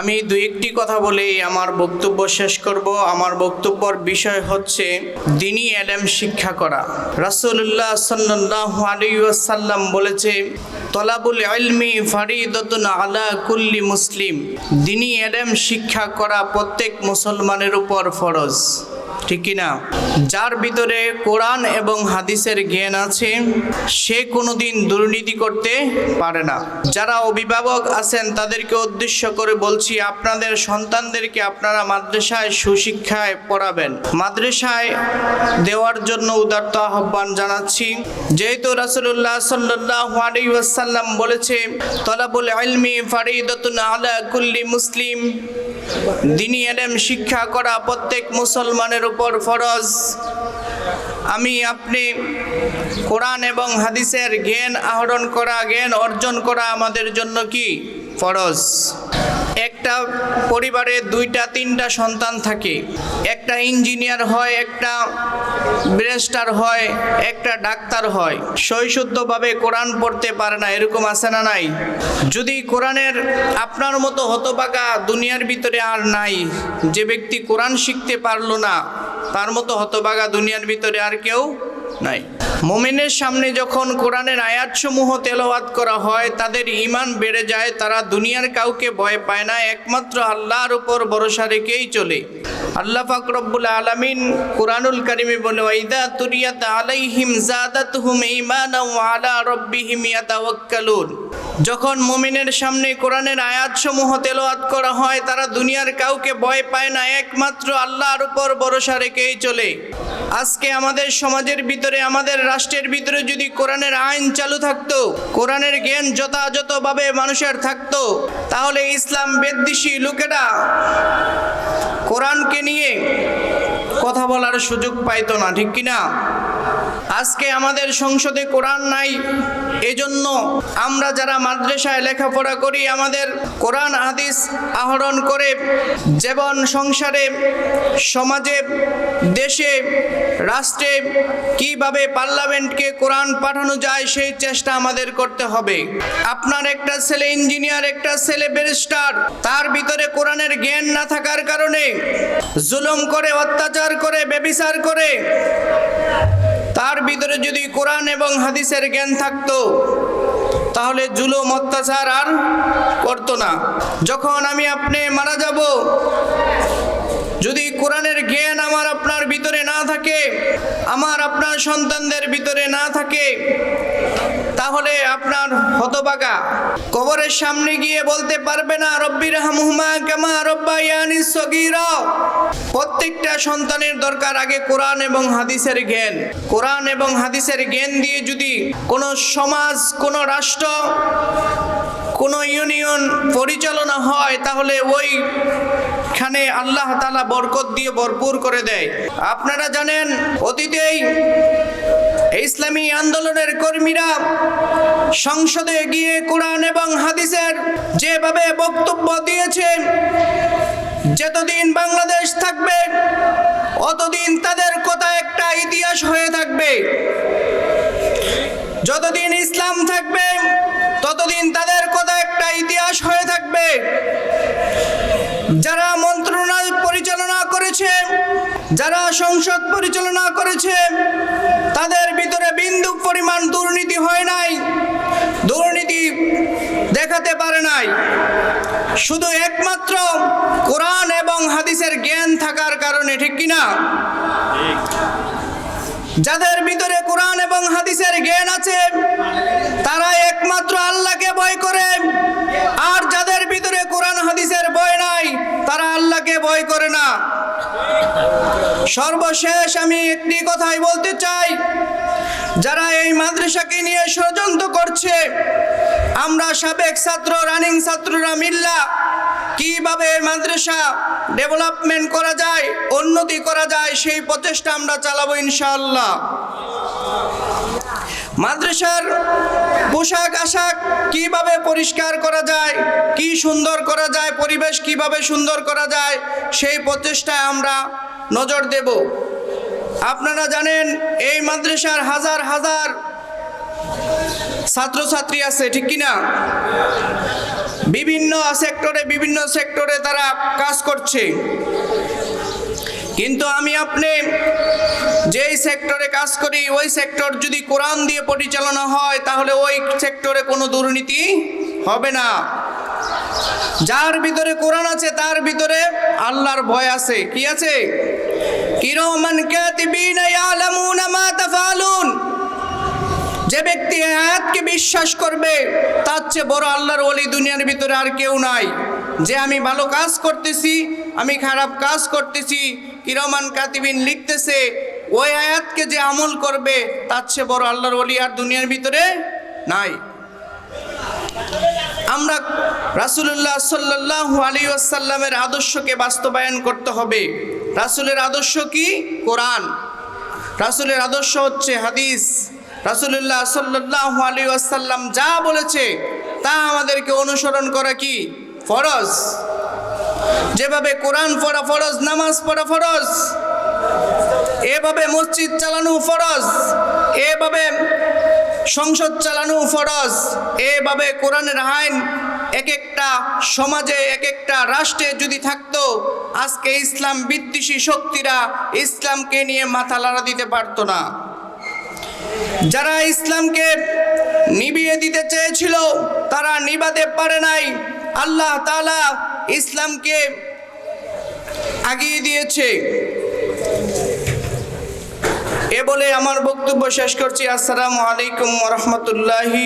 আমি দু একটি কথা বলেই আমার বক্তব্য শেষ করব। আমার বক্তব্যর বিষয় হচ্ছে দিনী এলেম শিক্ষা করা। রাসূলুল্লাহ সাল্লাল্লাহু আলাইহি ওয়াসাল্লাম বলেছে, তলাবুল আলমি ফারিদাতুন আলা কুল্লি মুসলিম। দিনী এলেম শিক্ষা করা প্রত্যেক মুসলমানের উপর ফরজ। ঠিক কি না যার ভিতরে কোরআন এবং হাদিসের জ্ঞান আছে, সে কোনোদিন দুর্নীতি করতে পারে না। যারা অভিভাবক আছেন, তাদেরকে উদ্দেশ্য করে বলছি, আপনাদের সন্তানদেরকে আপনারা মাদ্রাসায় সুশিক্ষায় পড়াবেন। মাদ্রাসায় দেওয়ার জন্য উদার্ত আহ্বান জানাচ্ছি। যেহেতু আলাইহি ওয়াসাল্লাম বলেছে, তলাবুল ইলমি ফারিদাতুন আলা কুল্লি মুসলিম। দিনী এলেম শিক্ষা করা প্রত্যেক মুসলমানের উপর ফরজ। আমি আপনি কোরআন এবং হাদিসের জ্ঞান আহরণ করা, জ্ঞান অর্জন করা আমাদের জন্য কি? ফরজ। একটা পরিবারে দুইটা, তিনটা সন্তান থাকে। একটা ইঞ্জিনিয়ার হয়, একটা ব্যারিস্টার হয়, একটা ডাক্তার হয়। সৈশুদ্ধভাবে কোরআন পড়তে পারে না, এরকম আছে না নাই? যদি কোরআনের আপনার মতো হতবাগা দুনিয়ার ভিতরে আর নাই, যে ব্যক্তি কোরআন শিখতে পারল না, তার মতো হতবাগা দুনিয়ার ভিতরে আর কেউ নাই। মোমেনের সামনে যখন কোরআনের আয়াতসমূহ তেলাওয়াত করা হয়, তাদের ইমান বেড়ে যায়, তারা দুনিয়ার কাউকে ভয় পায় না, একমাত্র আল্লাহর উপর ভরসা রেখেই চলে। আল্লাহ পাক রব্বুল আলামিন কোরআনুল কারিমে বলে, ওয়াইদা তুরিয়াত আলাইহিম জাদাতহুম ঈমানা ওয়া আলা রাব্বিহিম ইয়াতাওয়াক্কালুন। যখন মুমিনের সামনে কোরআনের আয়াতসমূহ তেলাওয়াত করা হয়, তারা দুনিয়ার কাউকে ভয় পায় না, একমাত্র আল্লাহর উপর ভরসা রেখেই চলে। আজকে আমাদের সমাজের ভিতরে আমাদের রাষ্ট্রের ভিতরে যদি কোরআনের আইন চালু থাকতো, কোরআনের জ্ঞান যথাযথভাবে মানুষের থাকতো, তাহলে ইসলাম বেদ্দিসী লোকেরা কোরআনকে নিয়ে কথা বলার সুযোগ পাইতো না, ঠিক কিনা? আজকে আমাদের সংসদে কোরআন নাই, এজন্য আমরা যারা মাদ্রাসায় লেখাপড়া করি, আমাদের কোরআন হাদিস আহরণ করে যেমন সংসারে, সমাজে, দেশে, রাষ্ট্রে কীভাবে পার্লামেন্টকে কোরআন পাঠানো যায়, সেই চেষ্টা আমাদের করতে হবে। আপনার একটা ছেলে ইঞ্জিনিয়ার, একটা ছেলে ব্যারিস্টার, তার ভিতরে কোরআনের জ্ঞান না থাকার কারণে জুলুম করে, অত্যাচার করে, বেবিচার করে তার ভিতরে যদি কোরআন এবং হাদিসের জ্ঞান থাকতো, তাহলে জুলুম, অত্যাচার আর করতো না। যখন আমি আপনি মারা যাব যদি কোরআনের জ্ঞান আমার আপনার ভিতরে না থাকে, আমার আপনার সন্তানদের ভিতরে না থাকে, তাহলে আপনার হতবাগা। কবরের সামনে গিয়ে বলতে পারবে না রব্বির হামহুমা কামা রব্বায়ানি সগীরা। প্রত্যেকটা সন্তানের দরকার আগে কোরআন এবং হাদিসের জ্ঞান। কোরআন এবং হাদিসের জ্ঞান দিয়ে যদি কোনো সমাজ, কোনো রাষ্ট্র, কোনো ইউনিয়ন পরিচালনা হয়, তাহলে ওই খানে আল্লাহ তালা বরকত দিয়ে ভরপুর করে দেয়। আপনারা জানেন অতীতেই ইসলামী আন্দোলনের কর্মীরা সংসদে গিয়ে কোরআন এবং হাদিসের যেভাবে বক্তব্য দিয়েছে, যতদিন বাংলাদেশ থাকবে, অতদিন তাদের কথা একটা ইতিহাস হয়ে থাকবে। যতদিন ইসলাম থাকবে, ততদিন তাদের কথা একটা ইতিহাস হয়ে থাকবে। যারা করেছে, যারা সংসদ পরিচালনা করেছে, তাদের ভিতরে বিন্দু পরিমাণ দুর্নীতি হয় নাই, দুর্নীতি দেখাতে পারে নাই। শুধু একমাত্র কোরআন এবং হাদিসের জ্ঞান থাকার কারণে, ঠিক কিনা যাদের ভিতরে কোরআন এবং হাদিসের জ্ঞান আছে, তারা একমাত্র আল্লাহকে ভয় করে, আর যাদের ভিতরে কোরআন তারা আল্লাহকে ভয় করে না। সর্বশেষ আমি একটি কথাই বলতে চাই। যারা এই মাদ্রাসাকে নিয়ে ষড়যন্ত্র করছে, আমরা সাবেক ছাত্র, রানিং ছাত্ররা মিল্লা, কীভাবে মাদ্রাসা ডেভেলপমেন্ট করা যায়, উন্নতি করা যায়, সেই প্রচেষ্টা আমরা চালাবো ইনশাআল্লাহ। মাদ্রাসার পোশাক আশাক কীভাবে পরিষ্কার করা যায়, কি সুন্দর করা যায়, পরিবেশ কীভাবে সুন্দর করা যায়, সেই প্রচেষ্টায় আমরা নজর দেব। আপনারা জানেন, এই মাদ্রাসার হাজার হাজার ছাত্রছাত্রী আছে, ঠিক কিনা? বিভিন্ন সেক্টরে বিভিন্ন সেক্টরে তারা কাজ করছে। কিন্তু আমি আপনি যেই সেক্টরে কাজ করি, ওই সেক্টর যদি কোরআন দিয়ে পরিচালনা হয়, তাহলে ওই সেক্টরে কোনো দুর্নীতি হবে না। যার ভিতরে কোরআন আছে, তার ভিতরে আল্লাহর ভয় আছে। কি আছে? কিরমান কাতিবিনা ইয়ালামুনা মা তাফালুন যে ব্যক্তি আয়াতকে বিশ্বাস করবে, তার চেয়ে বড় আল্লাহর ওলি দুনিয়ার ভিতরে আর কেউ নাই। যে আমি ভালো কাজ করতেছি, আমি খারাপ কাজ করতেছি কিরমান কাতিবিন লিখতেছে, ওই আয়াতকে যে আমল করবে, তার চেয়ে বড় আল্লাহর ওলি আর দুনিয়ার ভিতরে নাই। আমরা রাসুলুল্লাহ সাল্লাহ আলী আসাল্লামের আদর্শকে বাস্তবায়ন করতে হবে। রাসুলের আদর্শ কি? কোরআন। রাসুলের আদর্শ হচ্ছে হাদিস। রাসুলুল্লাহ সাল্লাহ আলী আসাল্লাম যা বলেছে, তা আমাদেরকে অনুসরণ করা কি? ফরজ। যেভাবে কোরআন পড়া ফরজ, নামাজ পড়া ফরজ, এভাবে মসজিদ চালানো ফরজ, এভাবে সংসদ চালানো ফরজ, এভাবে কোরআনের আইন এক একটা সমাজে এক একটা রাষ্ট্রে যদি থাকতো, আজকে ইসলাম বিদ্বেষী শক্তিরা ইসলামকে নিয়ে মাথা লাড়া দিতে পারতো না। যারা ইসলামকে নিবিয়ে দিতে চেয়েছিল, তারা নিবাতে পারে নাই। আল্লাহ তালা ইসলামকে আগিয়ে দিয়েছে। এ বলে আমার বক্তব্য শেষ করছি। আসসালামু আলাইকুম রহমতুল্লাহি